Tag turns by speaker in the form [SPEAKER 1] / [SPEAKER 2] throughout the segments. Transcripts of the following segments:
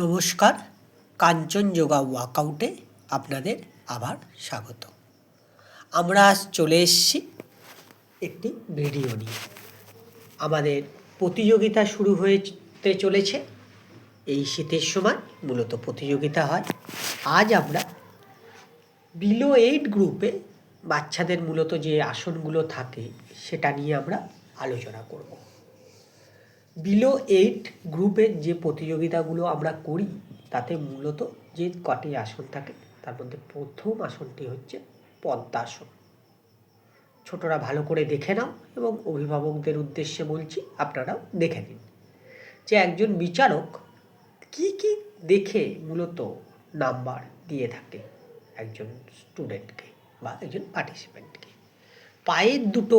[SPEAKER 1] নমস্কার কাঞ্চনযোগা ওয়ার্কআউটে আপনাদের আবার স্বাগত। আমরা আজ চলে এসেছি একটি ভিডিও নিয়ে। আমাদের প্রতিযোগিতা শুরু হতে চলেছে। এই শীতের সময় মূলত প্রতিযোগিতা হয়। আজ আমরা বিলো এইট গ্রুপে বাচ্চাদের মূলত যে আসনগুলো থাকে সেটা নিয়ে আমরা আলোচনা করব। বিলো এইট গ্রুপের যে প্রতিযোগিতাগুলো আমরা করি, তাতে মূলত যে কটি আসন থাকে, তার মধ্যে প্রথম আসনটি হচ্ছে পদ্মাসন। ছোটরা ভালো করে দেখে নাও এবং অভিভাবকদের উদ্দেশ্যে বলছি, আপনারাও দেখে নিন। যে একজন বিচারক কি কি দেখে মূলত নাম্বার দিয়ে থাকে একজন স্টুডেন্টকে বা একজন পার্টিসিপেন্টকে পায়ের দুটো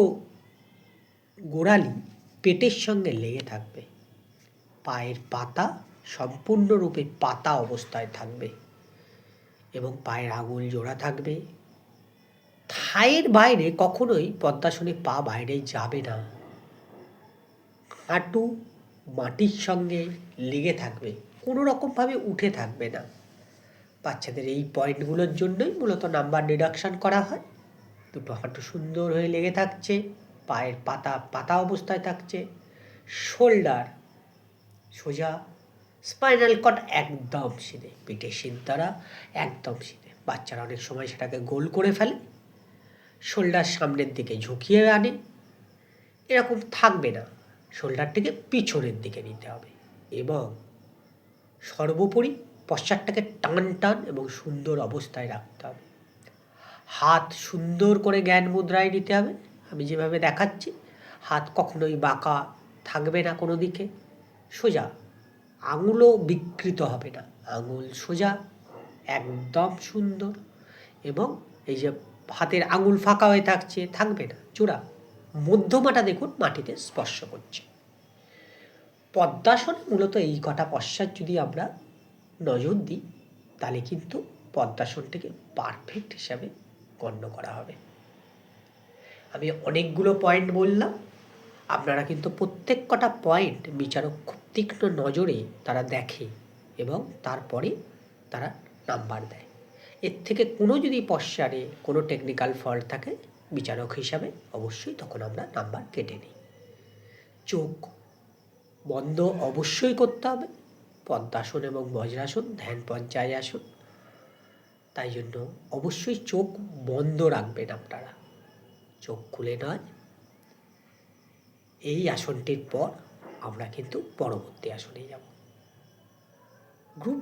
[SPEAKER 1] গোড়ালি পেটের সঙ্গে লেগে থাকবে। পায়ের পাতা সম্পূর্ণরূপে পাতা অবস্থায় থাকবে এবং পায়ের আঙুল জোড়া থাকবে। থায়ের বাইরে কখনোই পদ্মাসনে পা বাইরে যাবে না। হাঁটু মাটির সঙ্গে লেগে থাকবে কোনো রকমভাবে উঠে থাকবে না। বাচ্চাদের এই পয়েন্টগুলোর জন্যই মূলত নাম্বার ডিডাকশান করা হয়। দুটো হাঁটু সুন্দর হয়ে লেগে থাকছে। পায়ের পাতা পাতা অবস্থায় থাকছে। শোল্ডার সোজা, স্পাইনাল কট একদম সিধে পিঠের দ্বারা একদম সিধে। বাচ্চারা অনেক সময় সেটাকে গোল করে ফেলে, শোল্ডার সামনের দিকে ঝুঁকিয়ে আনে। এরকম থাকবে না, শোল্ডারটিকে পিছনের দিকে নিতে হবে এবং সর্বোপরি পশ্চাৎটাকে টান টান এবং সুন্দর অবস্থায় রাখতে হবে। হাত সুন্দর করে জ্ঞান মুদ্রায় নিতে হবে। আমি যেভাবে দেখাচ্ছি, হাত কখনোই বাঁকা থাকবে না কোনো দিকে। সোজা, আঙুলও বিকৃত হবে না। আঙুল সোজা, একদম সুন্দর এবং এই যে হাতের আঙুল ফাঁকা হয়ে থাকছে, থাকবে না। চূড়া, মধ্যমাটা দেখুন মাটিতে স্পর্শ করছে। পদ্মাসনে মূলত এই কটা পশ্চাৎ যদি আমরা নজর দিই, তাহলে কিন্তু পদ্মাসনটিকে পারফেক্ট হিসাবে গণ্য করা হবে। আমি অনেকগুলো পয়েন্ট বললাম। আপনারা কিন্তু প্রত্যেক কটা পয়েন্ট বিচারক খুব তীক্ষ্ণ নজরে তারা দেখে এবং তারপরে তারা নাম্বার দেয়। এর থেকে কোনো যদি পশ্চারে কোনো টেকনিক্যাল ফল্ট থাকে বিচারক হিসাবে, অবশ্যই তখন আমরা নাম্বার কেটে নিই। চোখ বন্ধ অবশ্যই করতে হবে। পদ্মাসন এবং বজ্রাসন, ধ্যান পঞ্চায় আসন। তাই জন্য অবশ্যই চোখ বন্ধ রাখবেন আপনারা। চোখ খুলে নয়। এই আসনটির পর আমরা কিন্তু পরবর্তী আসনে যাব। গ্রুপ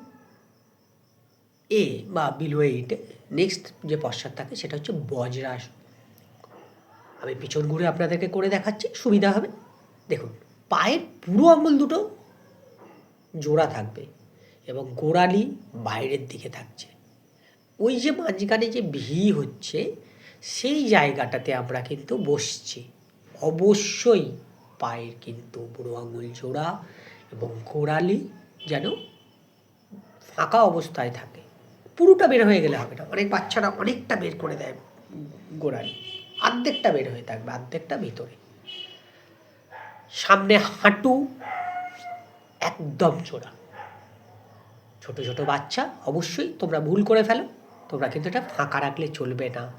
[SPEAKER 1] এ বা বিলো এইটে নেক্সট যে পশ্চাৎ থাকে সেটা হচ্ছে বজ্রাসন আমি পিছন ঘুরে আপনাদেরকে করে দেখাচ্ছি, সুবিধা হবে। দেখুন, পায়ের পুরো আঙুল দুটো জোড়া থাকবে এবং গোড়ালি বাইরের দিকে থাকছে। ওই যে মাঝখানে যে ভি হচ্ছে সেই জায়গাটাতে আমরা কিন্তু বসছি। অবশ্যই পায়ের কিন্তু বুড়ো আঙুল জোড়া এবং গোড়ালি যেন ফাঁকা অবস্থায় থাকে। পুরোটা বের হয়ে গেলে হবে না। অনেক বাচ্চারা অনেকটা বের করে দেয় গোড়ালি। আর্ধেকটা বের হয়ে থাকবে, আর্ধেকটা ভিতরে। সামনে হাঁটু একদম চোরা ছোট ছোট বাচ্চা, অবশ্যই তোমরা ভুল করে ফেলো। তোমরা কিন্তু এটা ফাঁকা রাখলে চলবে না।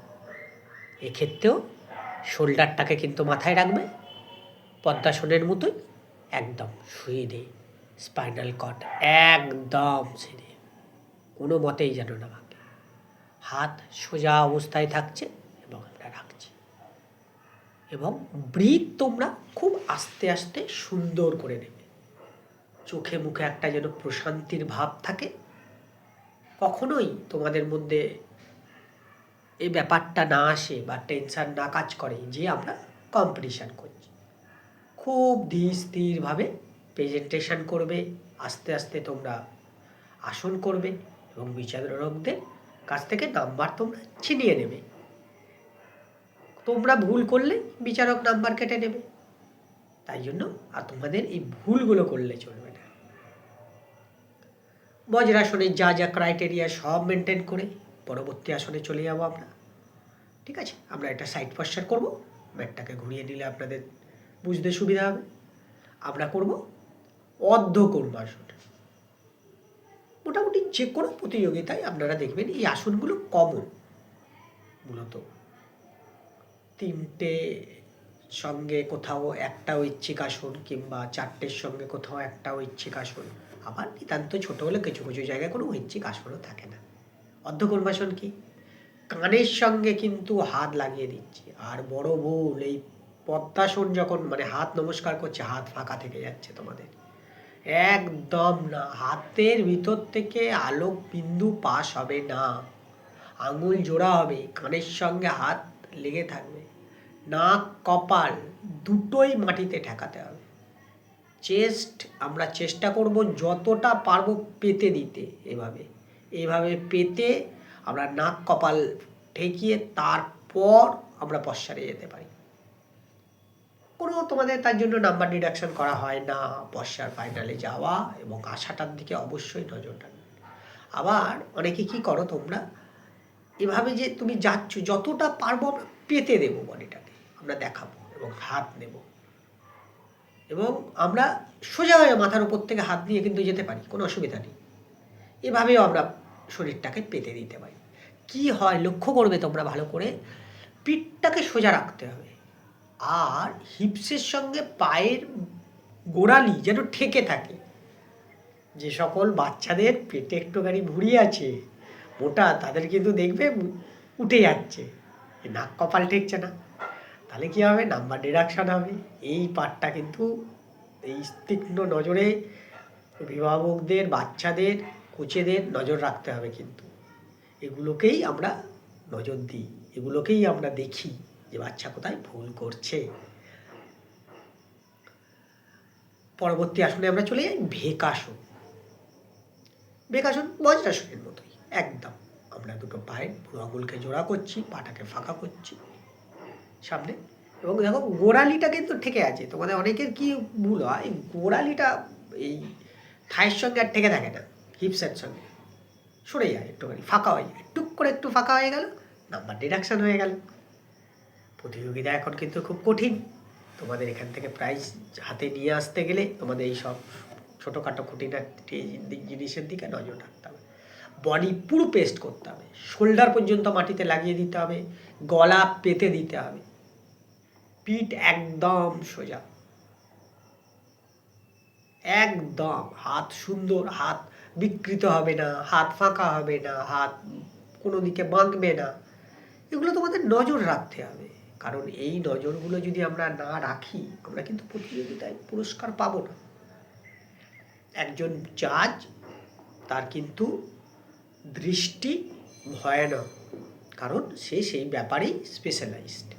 [SPEAKER 1] এক্ষেত্রেও শোল্ডারটাকে কিন্তু মাথায় রাখবে পদ্মাসনের মতোই একদম শুয়ে দে, স্পাইনাল কট একদম ছেড়ে কোনো মতেই যেন না ভাঙে। হাত সোজা অবস্থায় থাকছে এবং আমরা রাখছি। এবং ব্রিথ তোমরা খুব আস্তে আস্তে সুন্দর করে নেবে। চোখে মুখে একটা যেন প্রশান্তির ভাব থাকে। কখনোই তোমাদের মধ্যে এই ব্যাপারটা না আসে বা টেনশান না কাজ করে যে আমরা কম্পিটিশান করছি। খুব ধীর স্থিরভাবে প্রেজেন্টেশন করবে, আস্তে আস্তে তোমরা আসন করবে এবং বিচারকদের কাছ থেকে নাম্বার তোমরা ছিনিয়ে নেবে। তোমরা ভুল করলে বিচারক নাম্বার কেটে নেবে। তাই জন্য আর তোমাদের এই ভুলগুলো করলে চলবে না। বজ্রাসনের যা যা ক্রাইটেরিয়া সব মেনটেন করে পরবর্তী আসনে চলে যাব আমরা। ঠিক আছে? আমরা একটা সাইড পশ্চার করব ম্যাটটাকে ঘুরিয়ে নিলে আপনাদের বুঝতে সুবিধা হবে। আমরা করব অর্ধ করব আসন মোটামুটি যে কোনো প্রতিযোগিতায় আপনারা দেখবেন এই আসনগুলো কমন মূলত তিনটে সঙ্গে কোথাও একটা ঐচ্ছিক আসন কিংবা চারটের সঙ্গে কোথাও একটা ঐচ্ছিক আসন। আবার নিতান্ত ছোটো হলে কিছু কিছু জায়গায় কোনো ঐচ্ছিক আসনও থাকে না। অর্ধকর্মাসন কি? কানের সঙ্গে কিন্তু হাত লাগিয়ে দিচ্ছি। আর বড় ভুল, এই পদ্মাসন যখন মানে হাত নমস্কার করছে, হাত ফাঁকা থেকে যাচ্ছে তোমাদের। একদম না। হাতের ভিতর থেকে আলোক বিন্দু পাস হবে না। আঙুল জোড়া হবে। কানের সঙ্গে হাত লেগে থাকবে। নাক, কপাল দুটোই মাটিতে ঠেকাতে হবে। চেস্ট, আমরা চেষ্টা করব যতটা পারব পেতে দিতে এভাবে। এভাবে পেতে আমরা নাক কপাল ঠেকিয়ে তারপর আমরা পশ্চারে যেতে পারি। কোনো তোমাদের তার জন্য নাম্বার ডিডাকশন করা হয় না, পশ্চার ফাইনালে যাওয়া এবং আশাটার দিকে অবশ্যই নজর রাখবে। আবার অনেকে কি করো তোমরা? এভাবে যে তুমি যাচ্ছ, যতটা পারব পেতে দেবো বডিটাকে আমরা দেখাবো এবং হাত নেব। এবং আমরা সোজা হয়ে মাথার উপর থেকে হাত দিয়ে কিন্তু যেতে পারি, কোনো অসুবিধা নেই। এভাবেও আমরা শরীরটাকে পেতে দিতে পারি। কি হয় লক্ষ্য করবে তোমরা ভালো করে? পিঠটাকে সোজা রাখতে হবে। আর হিপসের সঙ্গে পায়ের গোড়ালি যেন ঠেকে থাকে। যে সকল বাচ্চাদের পেটে একটুখানি ভুড়ি আছে, মোটা, তাদের কিন্তু দেখবে উঠে যাচ্ছে। নাক কপাল ঠেকছে না। তাহলে কী হবে? নাম্বার ডিডাকশান হবে। এই পার্টটা কিন্তু এই তীক্ষ্ণ নজরে অভিভাবকদের, বাচ্চাদের কোচেদের নজর রাখতে হবে কিন্তু। এগুলোকেই আমরা নজর দিই, এগুলোকেই আমরা দেখি যে বাচ্চা কোথায় ভুল করছে। পরবর্তী আসনে আমরা চলে যাই ভেকাসন। ভেকাসন বজ্রাসনের মতোই, একদম। আমরা দুটো পায়ে বুড়ো আঙুলকে জোড়া করছি, পাটাকে ফাঁকা করছি সামনে। এবং দেখো, গোড়ালিটা কিন্তু ঠেকে আছে। তোমাদের অনেকের কি ভুল হয়? গোড়ালিটা এই থায়ের সঙ্গে আর ঠেকে থাকে না। হিপসের সঙ্গে। সরে যায় একটুখানি, ফাঁকা হয়ে যায়। টুক করে একটু ফাঁকা হয়ে গেল, নাম্বার ডিডাকশন হয়ে গেল। প্রতিযোগিতা এখন কিন্তু খুব কঠিন। তোমাদের এখান থেকে প্রাইজ হাতে নিয়ে আসতে গেলে তোমাদের এই সব ছোটোখাটো খুঁটিনাটি জিনিসের দিকে নজর রাখতে হবে। বডি পুরো পেস্ট করতে হবে। শোল্ডার পর্যন্ত মাটিতে লাগিয়ে দিতে হবে। গলা পেতে দিতে হবে। পিঠ একদম সোজা। একদম হাত সুন্দর, হাত বিকৃত হবে না, হাত ফাঁকা হবে না, হাত কোনো দিকে বাঁকবে না। এগুলো তোমাদের নজর রাখতে হবে। কারণ এই নজরগুলো যদি আমরা না রাখি, আমরা কিন্তু প্রতিযোগিতায় পুরস্কার পাবো না। একজন জাজ, তার কিন্তু দৃষ্টি ভয়ানক। কারণ সে সেই ব্যাপারেই স্পেশালাইজড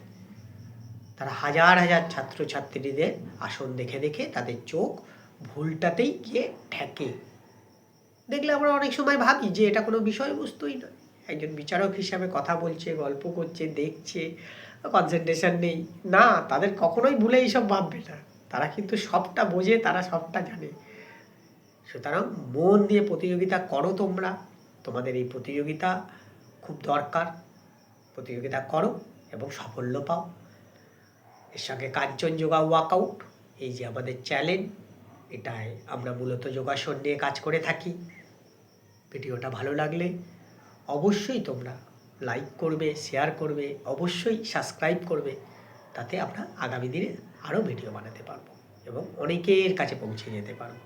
[SPEAKER 1] তারা হাজার হাজার ছাত্রছাত্রীদের আসন দেখে দেখে তাদের চোখ ভুলটাতেই গিয়ে ঠেকে। দেখলে আমরা অনেক সময় ভাবি যে এটা কোনো বিষয়বস্তুই নয়। একজন বিচারক হিসাবে কথা বলছে, গল্প করছে, দেখছে কনসেন্ট্রেশন নেই। না, তাদের কখনোই ভুলে এইসব ভাববে না। তারা কিন্তু সবটা বোঝে, তারা সবটা জানে। সুতরাং মন দিয়ে প্রতিযোগিতা করো তোমরা। তোমাদের এই প্রতিযোগিতা খুব দরকার। প্রতিযোগিতা করো এবং সাফল্য পাও। এর সঙ্গে কাঞ্চনযোগা ওয়ার্কআউট এই যে আমাদের চ্যালেঞ্জ। এটায় আমরা মূলত যোগাসন নিয়ে কাজ করে থাকি। ভিডিওটা ভালো লাগলে অবশ্যই তোমরা লাইক করবে, শেয়ার করবে, অবশ্যই সাবস্ক্রাইব করবে, তাতে আমরা আগামী দিনে আরও ভিডিও বানাতে পারব এবং অনেকের কাছে পৌঁছে যেতে পারব।